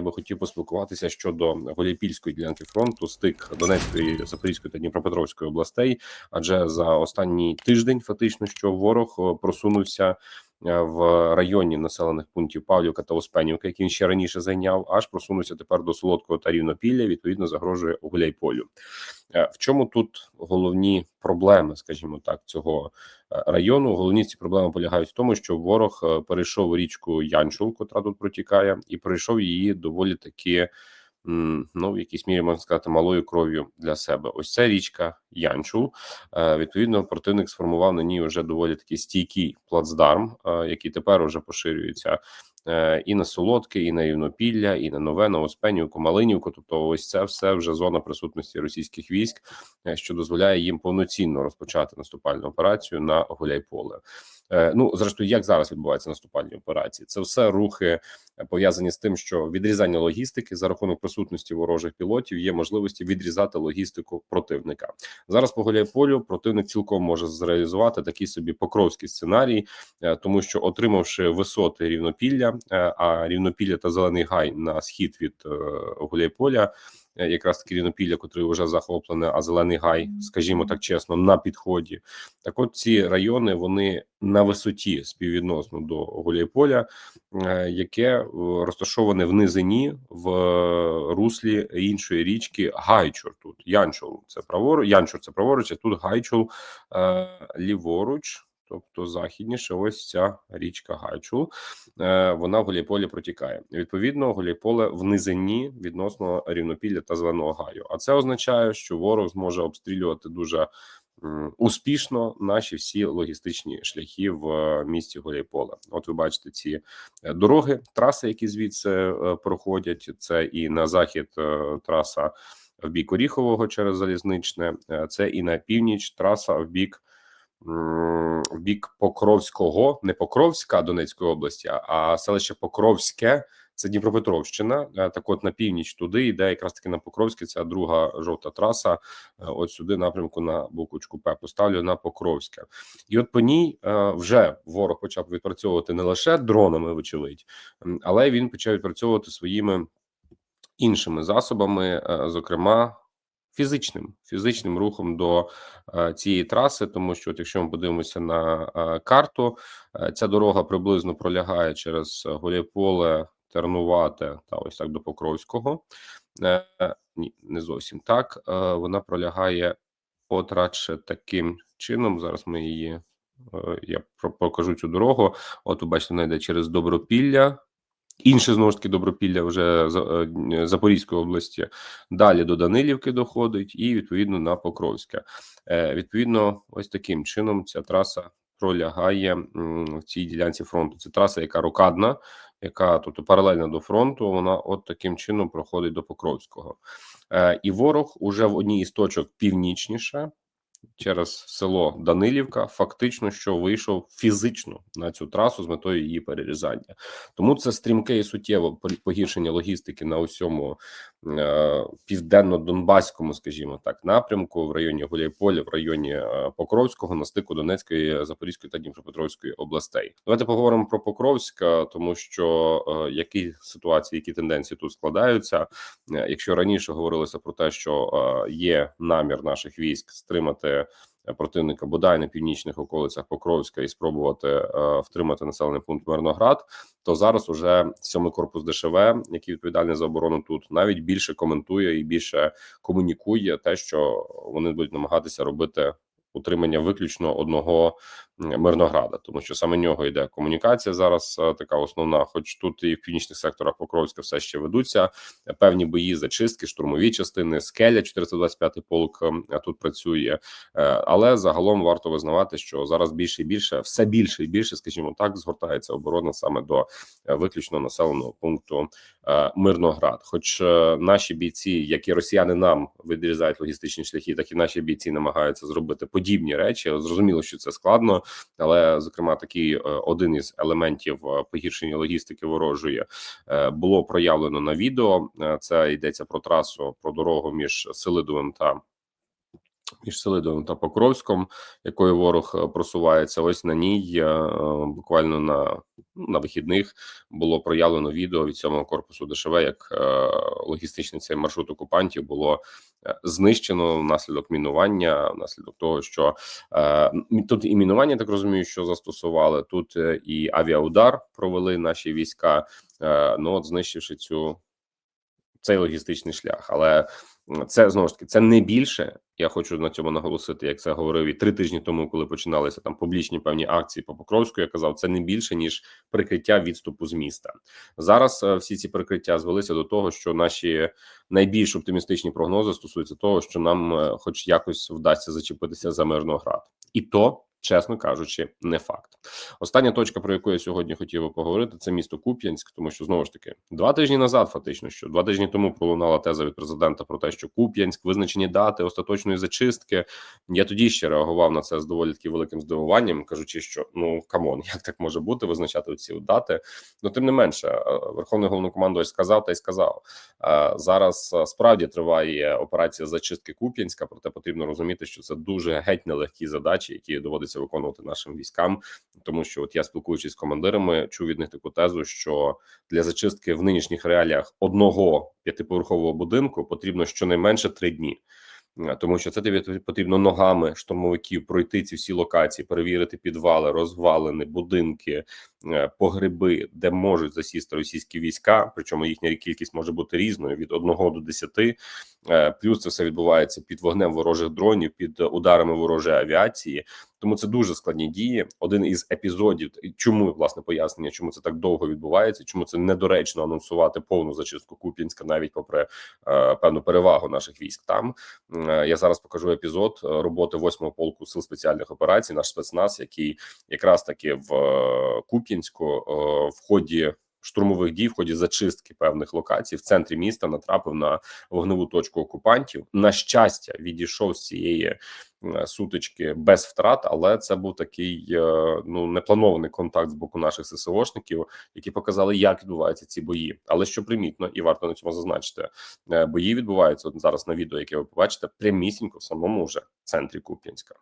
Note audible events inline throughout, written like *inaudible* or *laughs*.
я би хотів поспілкуватися щодо Голіпільської ділянки фронту, стик Донецької, Запорізької та Дніпропетровської областей. Адже за останній тиждень, фактично, що ворог е, просунувся в районі населених пунктів Павлівка та Успенівка, які він ще раніше зайняв, аж просунувся тепер до Солодкого та Рівнопілля. Відповідно, загрожує Гуляйполю. Е, В чому тут головні проблеми, скажімо так, цього е, району? Головні ці проблеми полягають в тому, що ворог е, перейшов річку Янчул, котра тут протікає, і перейшов її доволі таки. Ну, в якійсь мірі можна сказати, малою кров'ю для себе. Ось це річка Янчул. Е, Відповідно, противник сформував на ній вже доволі такий стійкий плацдарм, е, який тепер уже поширюється е, і на Солодке, і на Рівнопілля, і на Нове, на Оспенівку, Малинівку. Тобто, ось це все вже зона присутності російських військ, що дозволяє їм повноцінно розпочати наступальну операцію на Гуляйполе. Е, Ну, зрештою, як зараз відбуваються наступальні операції? Це все рухи е, пов'язані з тим, що відрізання логістики за рахунок присутності ворожих пілотів є можливості відрізати логістику противника. Зараз по Гуляйполю противник цілком може зреалізувати такий собі покровський сценарій, е, тому що отримавши висоти рівнопілля, а рівнопілля та зелений гай на схід від Гуляйполя. е, Якраз таки рівнопілля, котре вже захоплене, а зелений гай, скажімо так чесно, на підході. Так, от ці райони вони на висоті співвідносно до Гуляйполя, е, яке е, розташоване в низині в е, руслі іншої річки Гайчур. Тут Янчул це праворуч, Янчур це праворуч, а тут Гайчул е, ліворуч. Тобто західніше, ось ця річка Гайчул, е, вона в Гуляйполі протікає. Відповідно, Гуляйполе в низині відносно рівнопілля та зеленого гаю. А це означає, що ворог зможе обстрілювати дуже успішно наші всі логістичні шляхи в е, місті Гуляйполе. От ви бачите ці е, дороги, траси, які звідси проходять. Це і на захід траса в бік Оріхового через залізничне, це і на північ траса в бік. Бік Покровського, не Покровська Донецької області, а селище Покровське, це Дніпропетровщина. Е, Так, от на північ туди йде якраз таки на Покровське. Ця друга жовта траса. е, От сюди напрямку на буквочку П поставлю на Покровське, і от по ній е, вже ворог почав відпрацьовувати не лише дронами, вочевидь, але він почав відпрацьовувати своїми іншими засобами, зокрема. Фізичним фізичним рухом до е, цієї траси, тому що, от якщо ми подивимося на е, карту, е, ця дорога приблизно пролягає через Гуляйполе, Тернувате та ось так до Покровського. Ні, не зовсім так. Вона пролягає от радше таким чином. Зараз ми її я покажу цю дорогу. От ви бачите, вона йде через Добропілля. Інше знову ж таки Добропілля вже е, Запорізької області. Далі до Данилівки доходить, і відповідно на Покровське. Е, Відповідно, ось таким чином ця траса пролягає в цій ділянці фронту. Це траса, яка рокадна, яка тобто паралельна до фронту. Вона от таким чином проходить до Покровського. Е, І ворог уже в одній із точок північніше. Через село Данилівка, фактично, що вийшов фізично на цю трасу з метою її перерізання. Тому це стрімке і суттєве пол- погіршення логістики на усьому е, південно-донбаському, скажімо так, напрямку в районі Гуляйполя, в районі е, Покровського, на стику Донецької, Запорізької та Дніпропетровської областей. Давайте поговоримо про Покровськ, тому що е, які ситуації, які тенденції тут складаються. Е, Якщо раніше говорилося про те, що е, є намір наших військ стримати е, противника бодай на північних околицях Покровська і спробувати е, втримати населений пункт Мирноград, то зараз уже сьомий корпус ДШВ, який відповідальний за оборону тут, навіть більше коментує і більше комунікує те, що вони будуть намагатися робити. Утримання виключно одного Мирнограда, тому що саме нього йде комунікація зараз. е, Така основна, хоч тут і в північних секторах Покровська все ще ведуться е, певні бої, зачистки, штурмові частини, скеля 425 полк ем, тут працює. Е, Але загалом варто визнавати, що зараз більше і більше, все більше і більше, скажімо так, згортається оборона саме до е, виключно населеного пункту е, Мирноград. Хоч е, наші бійці, як і росіяни, нам відрізають логістичні шляхи, так і наші бійці намагаються зробити подібні речі. Зрозуміло, що це складно, але зокрема, такий е, один із елементів е, погіршення логістики ворожої е, було проявлено на відео. Це йдеться про трасу про дорогу між Селидовим та між Селидовим та Покровськом, якою ворог е, просувається. Ось на ній е, буквально на, ну, на вихідних було проявлено відео від сьомого корпусу ДШВ, як е, логістичний цей маршрут окупантів було знищено внаслідок мінування, внаслідок того, що тут і мінування, так розумію, що застосували тут і авіаудар провели наші війська. Ну от знищивши цю цей логістичний шлях, але це знову ж таки це не більше. Я хочу на цьому наголосити, як це говорив і три тижні тому, коли починалися там публічні певні акції по Покровську. Я казав, це не більше ніж прикриття відступу з міста. Зараз е, всі ці прикриття звелися до того, що наші найбільш оптимістичні прогнози стосуються того, що нам, е, хоч якось, вдасться зачепитися за Мирноград, і то. Чесно кажучи, не факт. Остання точка, про яку я сьогодні хотів би поговорити, це місто Куп'янськ, тому що знову ж таки два тижні назад, фактично, що два тижні тому пролунала теза від президента про те, що Куп'янськ, визначені дати остаточної зачистки. Я тоді ще реагував на це з доволі таки великим здивуванням, кажучи, що ну камон, *laughs* як так може бути, визначати ці дати. Ну тим не менше, е, верховний головнокомандувач сказав та й сказав. Е, Зараз е, справді триває операція зачистки Куп'янська, проте потрібно розуміти, що це дуже геть нелегкі задачі, які доводиться виконувати нашим військам. Тому що, от я спілкуючись з командирами, чув від них таку тезу, що для зачистки в нинішніх реаліях одного п'ятиповерхового будинку потрібно щонайменше три дні. Е, Тому що це тобі потрібно ногами штурмовиків пройти ці всі локації, перевірити підвали, розвалини, будинки, е, погреби, де можуть засісти російські війська. Причому їхня кількість може бути різною від 1 до 10. Е, Плюс це все відбувається під вогнем ворожих дронів, під ударами ворожої авіації. Тому це дуже складні дії. Один із епізодів, чому власне пояснення, чому це так довго відбувається, чому це недоречно анонсувати повну зачистку Куп'янська, навіть попри е, певну перевагу наших військ. Там Е, я зараз покажу епізод е, роботи 8-го полку сил спеціальних операцій, наш спецназ, який якраз таки в е, Куп'янську е, в ході. Штурмових дій в ході зачистки певних локацій в центрі міста натрапив на вогневу точку окупантів. На щастя, відійшов з цієї сутички без втрат, але це був такий е, ну непланований контакт з боку наших ССОшників, які показали, як відбуваються ці бої. Але що примітно, і варто на цьому зазначити, е, бої відбуваються от зараз на відео, яке ви побачите, прямісінько в самому вже центрі Куп'янська.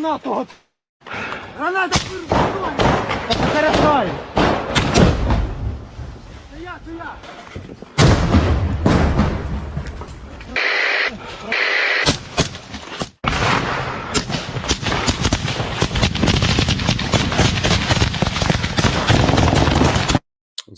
Гранату! от! Граната! Перестраю! Это я, це я!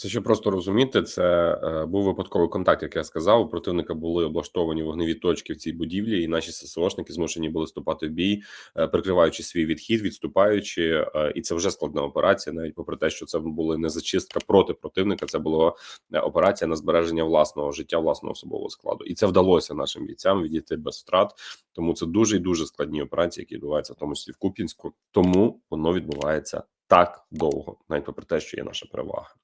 Це ще просто розуміти. Це е, був випадковий контакт, як я сказав. У противника були облаштовані вогневі точки в цій будівлі, і наші ССОшники змушені були вступати в бій, е, прикриваючи свій відхід, відступаючи. Е, і це вже складна операція, навіть попри те, що це була не зачистка проти противника. Це була е, операція на збереження власного життя, власного особового складу, і це вдалося нашим бійцям відійти без втрат. Тому це дуже і дуже складні операції, які відбуваються в тому числі в Куп'янську. Тому воно відбувається так довго, навіть попри те, що є наша перевага.